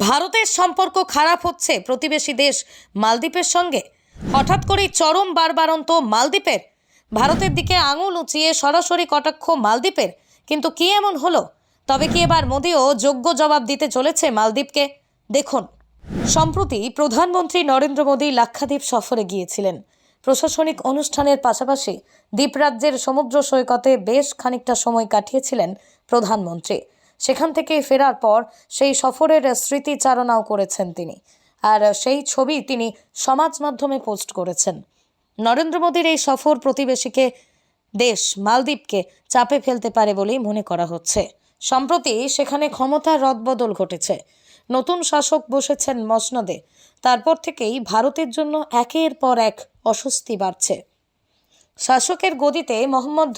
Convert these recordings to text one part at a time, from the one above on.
ভারতের সম্পর্ক খারাপ হচ্ছে প্রতিবেশী দেশ মালদ্বীপের সঙ্গে। হঠাৎ করেই চরম বারবারন্ত মালদ্বীপের। ভারতের দিকে আঙুল উঁচিয়ে সরাসরি কটাক্ষ মালদ্বীপের। কিন্তু কি এমন হলো? তবে কি এবার মোদিও যোগ্য জবাব দিতে চলেছে মালদ্বীপকে? দেখুন, সম্প্রতি প্রধানমন্ত্রী নরেন্দ্র মোদী লাক্ষাদ্বীপ সফরে গিয়েছিলেন। প্রশাসনিক অনুষ্ঠানের পাশাপাশি দ্বীপরাজ্যের সমুদ্র সৈকতে বেশ খানিকটা সময় কাটিয়েছিলেন প্রধানমন্ত্রী। সেখান থেকে ফেরার পর সেই সফরের স্মৃতিচারণাও করেছেন তিনি। আর সেই ছবি তিনি সমাজ মাধ্যমে পোস্ট করেছেন। নরেন্দ্র মোদীর এই সফর প্রতিবেশীকে দেশ মালদ্বীপকে চাপে ফেলতে পারে বলেই মনে করা হচ্ছে। সম্প্রতি সেখানে ক্ষমতার রদবদল ঘটেছে। নতুন শাসক বসেছেন মসনদে। তারপর থেকেই ভারতের জন্য একের পর এক অস্বস্তি বাড়ছে। শাসকের গদিতে মোহাম্মদ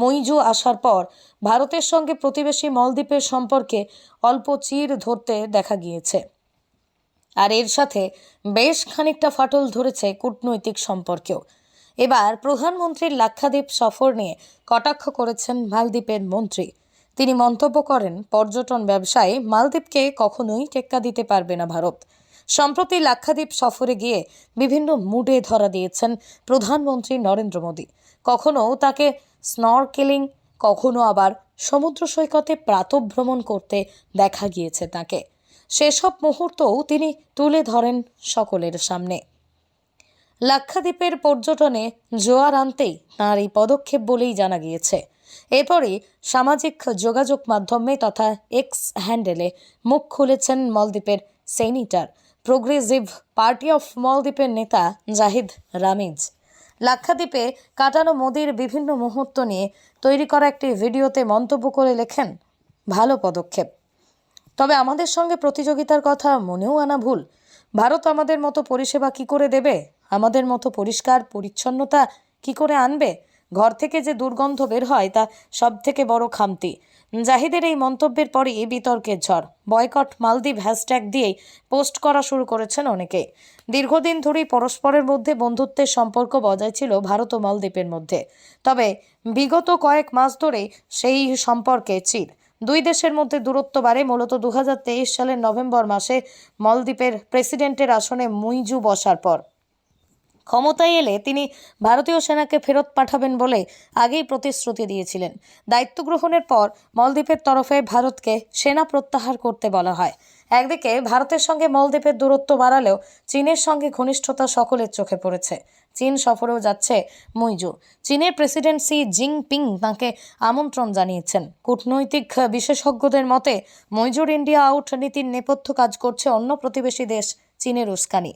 মইজু আসার পর ভারতের সঙ্গে প্রতিবেশী মলদ্বীপের সম্পর্কে অল্প চির ধরতে দেখা গিয়েছে। আর এর সাথে বেশ খানিকটা ফাটল ধরেছে কূটনৈতিক সম্পর্কেও। এবার প্রধানমন্ত্রীর লাক্ষাদ্বীপ সফর নিয়ে কটাক্ষ করেছেন মালদ্বীপের মন্ত্রী। তিনি মন্তব্য করেন, পর্যটন ব্যবসায় মালদ্বীপকে কখনোই টেক্কা দিতে পারবে না ভারত। সম্প্রতি লাক্ষাদ্বীপ সফরে গিয়ে বিভিন্ন মুডে ধরা দিয়েছেন প্রধানমন্ত্রী নরেন্দ্র মোদী। কখনো তাকে স্নরকেলিং, কখনো আবার সমুদ্র সৈকতে প্রাতভ্রমণ করতে দেখা গিয়েছে তাকে। সেসব মুহূর্তও তিনি তুলে ধরেন সকলের সামনে। লাক্ষাদ্বীপের পর্যটনে জোয়ার আনতেই তাঁর এই পদক্ষেপ বলেই জানা গিয়েছে। এরপরই সামাজিক যোগাযোগ মাধ্যমে তথা এক্স হ্যান্ডেলে মুখ খুলেছেন মলদ্বীপের সেনিটার, প্রোগ্রেসিভ পার্টি অফ মলদ্বীপের নেতা জাহিদ রামিজ। লাক্ষাদ্বীপে কাটানো মোদির বিভিন্ন মুহূর্ত নিয়ে তৈরি করা একটি ভিডিওতে মন্তব্য করে লেখেন, ভালো পদক্ষেপ। তবে আমাদের সঙ্গে প্রতিযোগিতার কথা মনেও আনা ভুল। ভারত আমাদের মতো পরিষেবা কি করে দেবে? আমাদের মতো পরিষ্কার, পরিচ্ছন্নতা কি করে আনবে? ঘর থেকে যে দুর্গন্ধ বের হয় তা সব থেকে বড় খামতি। জাহিদের এই মন্তব্যের পরই বিতর্কের ঝড়। বয়কট মালদ্বীপ হ্যাশট্যাগ দিয়েই পোস্ট করা শুরু করেছেন অনেকে। দীর্ঘদিন ধরেই পরস্পরের মধ্যে বন্ধুত্বের সম্পর্ক বজায় ছিল ভারত ও মালদ্বীপের মধ্যে। তবে বিগত কয়েক মাস ধরেই সেই সম্পর্কে চির। দুই দেশের মধ্যে দূরত্ব বাড়ে মূলত দু হাজার তেইশ সালের নভেম্বর মাসে মলদ্বীপের প্রেসিডেন্টের আসনে মুইজু বসার পর। ক্ষমতায় এলে তিনি ভারতীয় সেনাকে ফেরত পাঠাবেন বলে আগেই প্রতিশ্রুতি দিয়েছিলেন। দায়িত্ব গ্রহণের পর মলদ্বীপের তরফে ভারতকে সেনা প্রত্যাহার করতে বলা হয়। একদিকে ভারতের সঙ্গে মলদ্বীপের দূরত্ব বাড়ালেও চীনের সঙ্গে ঘনিষ্ঠতা সকলের চোখে পড়েছে। চীন সফরেও যাচ্ছে মুইজু চীনের প্রেসিডেন্ট সি জিনপিং তাঁকে আমন্ত্রণ জানিয়েছেন। কূটনৈতিক বিশেষজ্ঞদের মতে, মইজুর ইন্ডিয়া আউট নীতির নেপথ্য কাজ করছে অন্য প্রতিবেশী দেশ চীনের উস্কানি।